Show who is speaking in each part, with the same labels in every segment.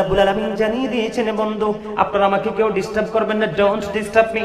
Speaker 1: রাব্বুল আলামিন জানিয়ে দিয়েছেন, বন্ধু, আপনারা আমাকে কেউ ডিস্টার্ব করবেন না ডোন্ট ডিস্টার্ব মি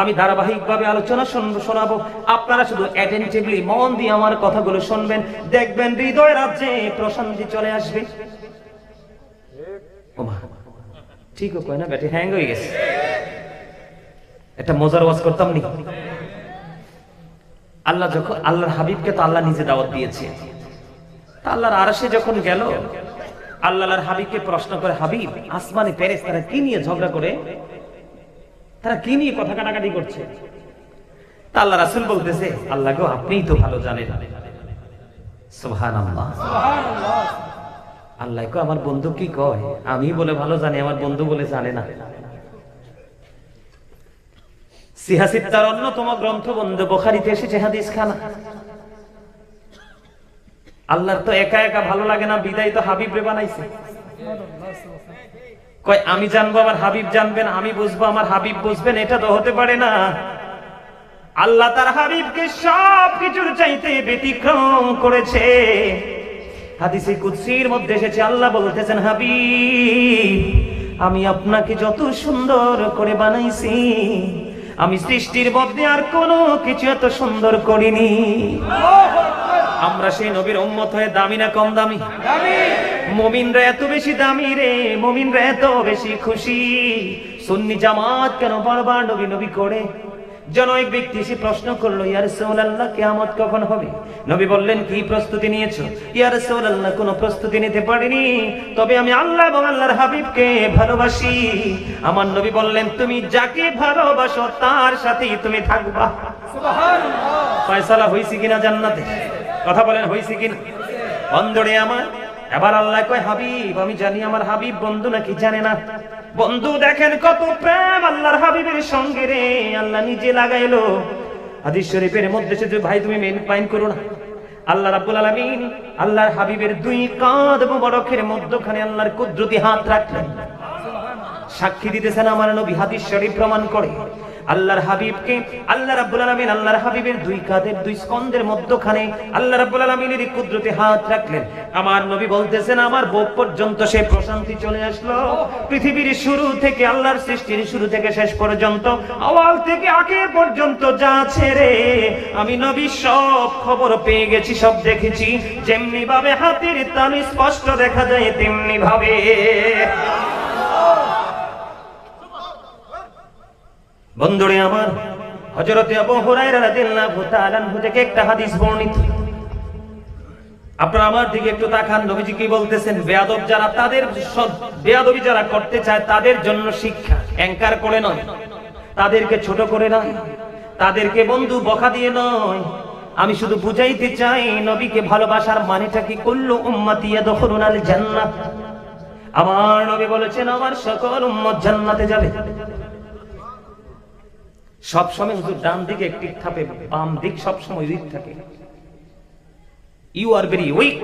Speaker 1: আমি ধারাবাহিকভাবে আলোচনা শুনব, শোনাবো। আপনারা শুধু অ্যাটেনটিভলি মন দিয়ে আমার কথাগুলো শুনবেন। দেখবেন হৃদয় রাজ্যে প্রশান্তি চলে আসবে। ঠিক ও কয় না ব্যাটি হ্যাং হয়ে গেছে। একটা মজার ওয়াজ করতাম নি? আল্লাহ যখন, আল্লাহর হাবিবকে তো আল্লাহ নিজে দাওয়াত দিয়েছে। তা আল্লাহর আরশে যখন গেল আল্লাহর হাবিবকে প্রশ্ন করে, হাবিব, আসমানে প্যারেস তারা কি নিয়ে ঝগড়া করে? তারা কি নিয়ে কথা কাটাকাটি করছে? আল্লাহ রাসুল বলতেছে, আল্লাহ গো, আপনিই তো ভালো জানেন। আল্লাহ গো, আমার বন্ধু কি কয়? আমি বলে ভালো জানি, আমার বন্ধু বলে জানে না। সিহাসিদ তার অন্যতম গ্রন্থ বন্ধু বোখারিতে এসেছে হাদিস খানা আল্লাহর তো একা একা ভালো লাগে না, বিদায় তো হাবিব রে বানাইছে। কয়, আমি জানব আমার হাবিব জানবেন, আমি বুঝব আমার হাবিব বুঝবেন, এটা তো হতে পারে না। আল্লাহ তার হাবিবকে সব কিছুর চাইতে ব্যতিক্রম করেছে। হাদিসে কুৎসির মধ্যে এসেছে, আল্লাহ বলতেছেন, হাবিব, আমি আপনাকে যত সুন্দর করে বানাইছি, আমি সৃষ্টির মধ্যে আর কোনো কিছু এত সুন্দর করিনি। আমরা সেই নবীর উম্মত হয়ে দামি না কম দামি? মমিনরা এত বেশি দামি রে মমিনরা এত বেশি খুশি। সুন্নি জামাত কেন বারবার নবী নবী করে? জন এক ব্যক্তি এসে প্রশ্ন করল ইয়া রাসূলুল্লাহ কিয়ামত কখন হবে? নবী বললেন কি প্রস্তুতি নিয়েছো? ইয়া রাসূলুল্লাহ কোনো প্রস্তুতি নিতে পারিনি। তবে আমি আল্লাহ এবং আল্লাহর হাবিবকে ভালোবাসি। আমার নবী বললেন তুমি যাকে ভালোবাসো তার সাথেই তুমি থাকবা। ফয়সালা হইছে কিনা জান্নাতে? কথা বলেন, হইছে কিনা? বন্ধুরে আমার, এবার আল্লাহ কয়, হাবিব, আমি জানি আমার হাবিব বন্ধু নাকি জানে না। বন্ধু, দেখেন কত প্রেম আল্লাহর হাবিবের সঙ্গে রে, আল্লাহ নিজে লাগাইলো। হাদিস শরীফের মধ্যে সে ভাই, তুমি মেন পাইন করো না। আল্লাহ রাব্বুল আলামিন আল্লাহর হাবিবের দুই কাঁধ মোবারকের মধ্যখানে আল্লাহর কুদরতি হাত রাখলেন। সাক্ষী দিতেছেন আমার নবী হাদিস শরীফ প্রমাণ করে। আল্লাহর হাবিবকে, আল্লাহ রাব্বুল আলামিন আল্লাহর হাবিবের দুই কাঁধের দুই স্কন্দের মধ্যখানে আল্লাহ রাব্বুল আলামিনের কুদরতে হাত রাখলেন। আমার নবী বলতেছেন, আমার বুক পর্যন্ত সে প্রশান্তি চলে আসলো। পৃথিবীর শুরু থেকে, আল্লাহর সৃষ্টির শুরু থেকে শেষ পর্যন্ত, আওয়াল থেকে আখের পর্যন্ত যা ছেড়ে আমি নবী, সব খবর পেয়ে গেছি, সব দেখেছি। যেমনি ভাবে হাতের তালু স্পষ্ট দেখা যায় তেমনি ভাবে বন্ধুরে আমার থেকে একটা হাদিস বর্ণিত। আপনারা আমার দিকে একটু তাকান, নবীজি কি বলতেছেন? বেয়াদব যারা, তাদের বেয়াদবি যারা করতে চায়, তাদের জন্য শিক্ষা। অ্যাঙ্কার করে নয়। তাদেরকে ছোট করে নয়। তাদেরকে বন্ধু বকা দিয়ে নয়। আমি শুধু বুঝাইতে চাই, নবীকে ভালোবাসার মানেটা কি? করল উম্মতি ইয়াদখুলুনাল জান্নাত আমার নবী বলেছেন, আমার সকল উম্মত জান্নাতে যাবে। সব সময় হুজুর ডান দিকে একটি থাকে বাম দিক সব সময় উইক থাকে। You are very weak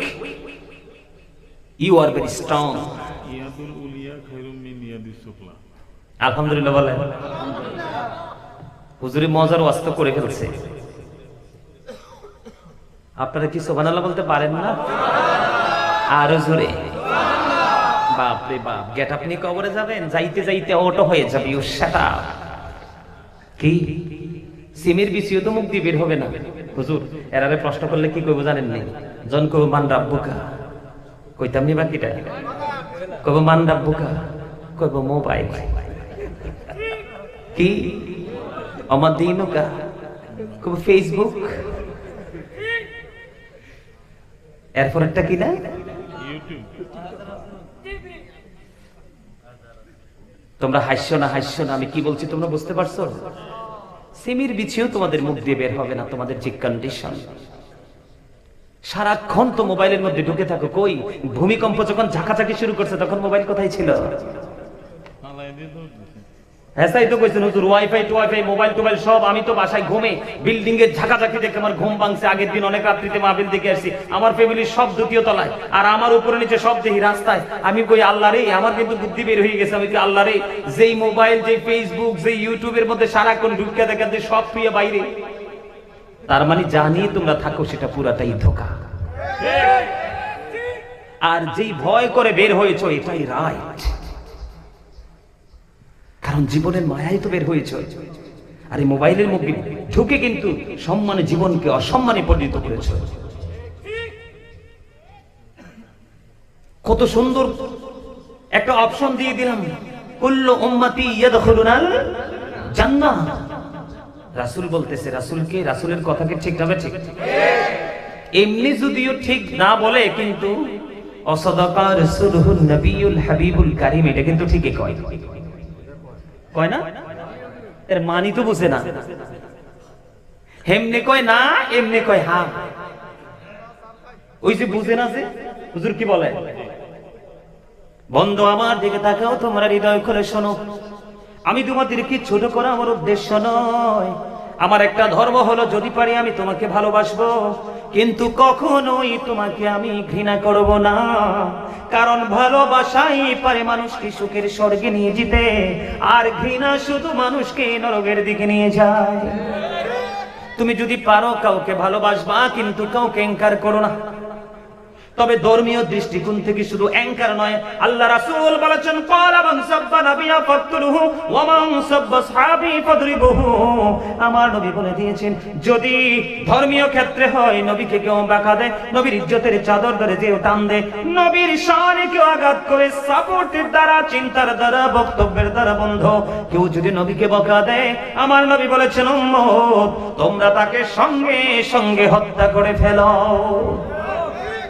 Speaker 1: you are very strong আলহামদুলিল্লাহ বলেন। হুজুরি মজার ওয়াস্ত করে ফেলছে। আপনারা কি সোবানাল্লাহ বলতে পারেন না? আরও জোরে। বাপ রে বাপ গেট আপনি কবরে যাবেন যাইতে যাইতে অটো হয়ে যাবে। ইউ আপ কি? সিমের বিসিও তো দিয়ে বের হবে না। হুজুর, এরারে প্রশ্ন করলে কি কইব জানেন নি? জন কইব, মান রাব্বুকা? কইতাম নি বাকিটা? কইব, মান রাব্বুকা? কইব, মোবাইল। কি? আমার দিনুকা কইব, ফেসবুক? এরপর একটা কি না? তোমরা হাসছো না হাসছো না, আমি কি বলছি তোমরা বুঝতে পারছ? সিমির বিছিয়েও তোমাদের মুখ দিয়ে বের হবে না, তোমাদের যে কন্ডিশন সারাক্ষণ তো মোবাইলের মধ্যে ঢুকে থাকো, কই? ভূমিকম্প যখন ঝাঁকাঝাঁকি শুরু করছে, তখন মোবাইল কোথায় ছিল? হ্যাঁ তো কইছেন হুজুর ওয়াইফাই টু ওয়াইফাই মোবাইল টোবাইল সব আমি তো বাসায় ঘুমে বিল্ডিং এর ঝাঁকাঝাঁকি দেখে আমার ঘুম ভাঙছে। আগের দিন অনেক রাত্রিতে মাহফিল দেখে আসছি। আমার ফ্যামিলির সব দ্বিতীয় তলায় আর আমার উপরে নিচে সব দেখি রাস্তায়। আমি কই আল্লাহ রে আমার কিন্তু বুদ্ধি বের হয়ে গেছে। আমি কি আল্লাহ রে যেই মোবাইল যেই ফেসবুক যেই ইউটিউবের মধ্যে সারাক্ষণ ঢুকে দেখাতে সব প্রিয় বাইরে। তার মানে জানি তোমরা থাকো সেটা পুরাটাই ধোকা। আর যেই ভয় করে বের হয়েছো এটাই রাইট কারণ জীবনের মায়াই তো বের হয়েছে। আর এই মোবাইলের মধ্যে ঢুকে কিন্তু সম্মানে জীবনকে অসম্মানে পরিণত করেছে। কত সুন্দর একটা অপশন দিয়ে দিলাম। রাসূল বলতেছে, রাসূলকে রাসূলের কথাকে ঠিক হবে ঠিক। এমনি যদিও ঠিক না বলে, কিন্তু অসদাকা নবিয়ুল হাবিবুল কারীম এটা কিন্তু ঠিকই কয়। কয় না? এর মানি তো বুঝে না। হেমনে কয় না, এমনি কয় হা। ওই যে বুঝে না যে, হুজুর কি বলে? বন্ধু আমার দিকে তাকাও, তোমরা হৃদয় খুলে শোনো। আমি তোমাদেরকে ছোট করা আমার উদ্দেশ্য নয়। আমার একটা ধর্ম হলো, যদি পারি আমি তোমাকে ভালোবাসবো। কিন্তু কখনোই তোমাকে আমি ঘৃণা করব না। কারণ ভালোবাসাই পারে মানুষকে সুখের স্বর্গে নিয়ে যেতে, আর ঘৃণা শুধু মানুষকে নরকের দিকে নিয়ে যায়। তুমি যদি পারো কাউকে ভালোবাসবা, কিন্তু কাউকে এঙ্কার করো না। তবে ধর্মীয় দৃষ্টিকোণ থেকে শুধু অ্যাঙ্কার নয়, আল্লাহ রাসূল বলেছেন আমার নবী বলে দিয়েছেন, যদি ধর্মীয় ক্ষেত্রে হয়, নবীকে কেউ বাঁকা দেয়, নবীর ইজ্জতের চাদর ধরে কেউ টান দেয়, নবীর শানে কেউ আঘাত করে সাপোর্টের দ্বারা, চিন্তার দ্বারা, বক্তব্যের দ্বারা বন্ধ। কেউ যদি নবীকে বকা দেয়, আমার নবী বলেছেন, উম্মত, তোমরা তাকে সঙ্গে সঙ্গে হত্যা করে ফেলো।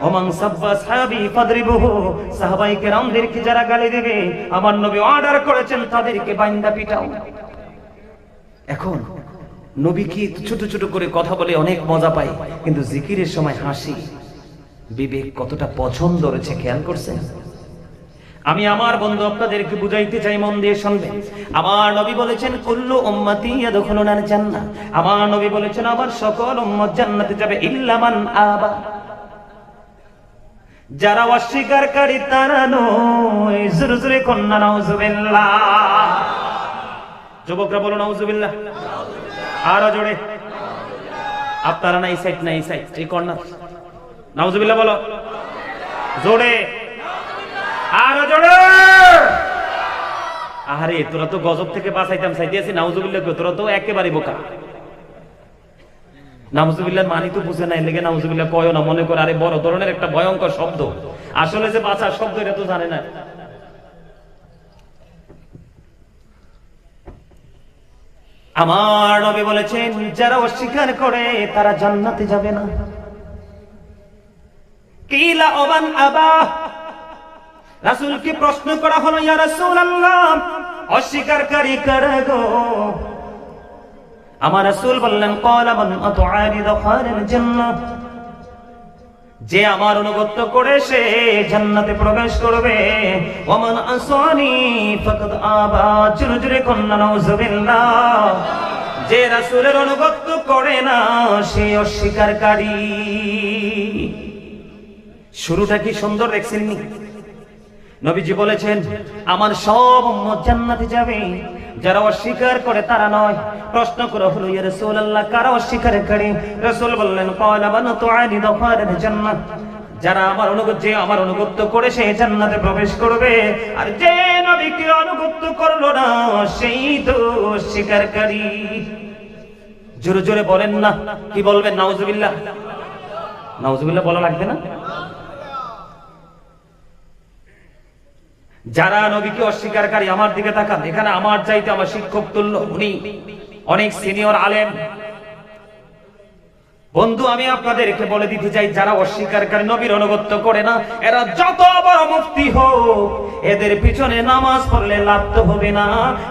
Speaker 1: ওমান সাব্বা সাহাবি ফাদরিবুহু, সাহাবাই কেরামদেরকে যারা গালি দেবে, আমার নবী অর্ডার করেছেন তাদেরকে বাইন্দা পিটাও। এখন নবী কি ছোট ছোট করে কথা বলে অনেক মজা পায়, কিন্তু জিকিরের সময় হাসি। বিবেক কতটা পছন্দ রয়েছে, খেয়াল করছেন? আমি আমার বন্ধু আপনাদেরকে বুঝাইতে চাই, মন দিয়ে শুনবেন। আমার নবী বলেছেন, কুল্লু উম্মতি ইয়াদখুলুনাল জান্নাহ। আমার নবী বলেছেন, আমার সকল উম্মত জান্নাতে যাবে ইল্লা মান আবা। যারা অস্বীকারী তারা নয়। জোরে জোরে কন্যা নাউজুবিল্লাহ। যুবকরা বলো নাউজুবিল্লাহ। আরও জোরে। আপনারা না এই সাইড না এই সাইড এই কর্নার নাউজুবিল্লাহ বলো। জোরে। আরও জোরে। আরে তোরা তো গজব থেকে বাঁচাইতাম চাইতেছি নাউজুবিল্লাহ কই, তোরা তো একেবারে বোকা। নাউজুবিল্লাহ মানি তো বুঝে নাই, লেগে নাউজুবিল্লাহ কয় না, মনে করে, আরে বড় ধরনের একটা ভয়ঙ্কর শব্দ। আসলে যে বাঁচার শব্দ, এটা তো জানে না। আমার নবী বলেছেন, যারা অস্বীকার করে, তারা জান্নাতে যাবে না। কিলা ওমান আবা, রাসূলকে প্রশ্ন করা হলো, ইয়া রাসূলুল্লাহ অস্বীকারী কারা গো? আমার রাসূল বললেন ক্বালা মান আতআনি দখালাল জান্নাহ। যে আমার অনুগত্য করে সে জান্নাতে প্রবেশ করবে। ওমান আসানি ফাকাদ আবা জোরে জোরে কন্না নাউজুবিল্লাহ যে রাসূলের অনুগত্য করে না, সে অস্বীকারী। শুরুটা কি সুন্দর দেখছেন নবীজি বলেছেন, আমার সব উম্মত জান্নাতে যাবে। যারা অস্বীকার করে তারা নয়। প্রশ্ন করা, হলো ইয়া রাসূলুল্লাহ, কারা অস্বীকার করে? রাসূল বললেন, ক্বালা মান তুআনি দখালাল জান্নাহ। যারা আমার অনুগত যে আমার অনুগত্য করে সে জান্নাতে প্রবেশ করবে। আর যে নবীকে অনুগত্য করল না, সেই তো অস্বীকারী। জোরে জোরে বলেন না। কি বলবেন? নাউজুবিল্লাহ। নাউজুবিল্লাহ বলা লাগবে না? যারা নবীকে অস্বীকারী, আমার দিকে তাকান। এখানে আমার চাইতে আমার শিক্ষক তুল্য, উনি অনেক সিনিয়র আলেম। বন্ধু, আমি আপনাদের আপনাদেরকে বলে দিতে চাই, যারা অস্বীকারী, নবীর অনুগত্য করে না, এরা যত বড় মুফতি হোক, এদের পিছনে নামাজ পড়লে লাভ তো হবে না।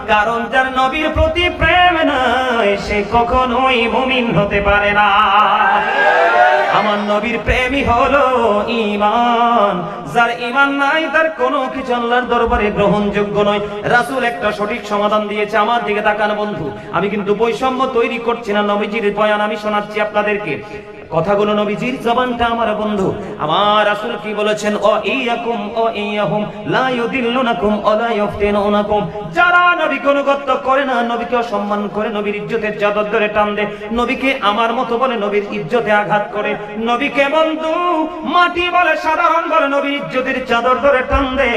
Speaker 1: কারণ যার নবীর প্রতি প্রেম নাই, সে কখনোই মুমিন হতে পারে না। আমার নবীর প্রেমই হলো ইমান যার ইমান নাই, তার কোনো কিছু আল্লাহর দরবারে গ্রহণযোগ্য নয়। রাসুল একটা সঠিক সমাধান দিয়েছে, আমার দিকে তাকান বন্ধু। আমি কিন্তু বৈষম্য তৈরি করছি না, নবীজির বয়ান আমি শোনাচ্ছি আপনাদেরকে। কথাগুলো নবীজির জবানটা আমার বন্ধু। আমার রাসূল কি বলেছেন? ও ইয়াকুম ও ইয়াহুম, লা ইউদিল্লুনাকুম ও লা ইফতিনুনাকুম যারা নবীকে অনুগত করে না, নবীকে অসম্মান করে, নবীর ইজ্জতের চাদর ধরে টান দেয় নবীকে আমার মতো বলে নবীর ইজ্জতে আঘাত করে, নবীকে বন্ধু, মাটি বলে সাধারণ বলে নবীর ইজ্জতের চাদর ধরে টান দে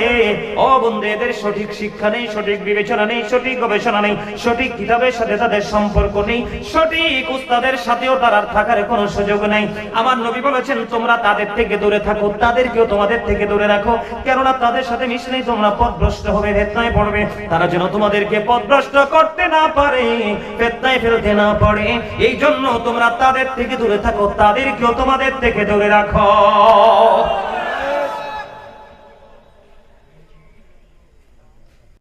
Speaker 1: ও বন্ধু, এদের সঠিক শিক্ষা নেই, সঠিক বিবেচনা নেই, সঠিক গবেষণা নেই, সঠিক কিতাবের সাথে তাদের সম্পর্ক নেই, সঠিক উস্তাদের সাথেও তার থাকার কোনো সুযোগ নেই। আমার নবী বলেছেন, তোমরা তাদের থেকে দূরে থাকো, তাদেরকেও তোমাদের থেকে দূরে রাখো। কেননা তাদের সাথে মিশলেই তোমরা পথভ্রষ্ট হবে, ফেতনায় পড়বে। তারা যেন তোমাদেরকে পথভ্রষ্ট করতে না পারে, ফেতনায় ফেলতে না পারে। এই জন্য তোমরা তাদের থেকে দূরে থাকো, তাদেরকেও তোমাদের থেকে দূরে রাখো।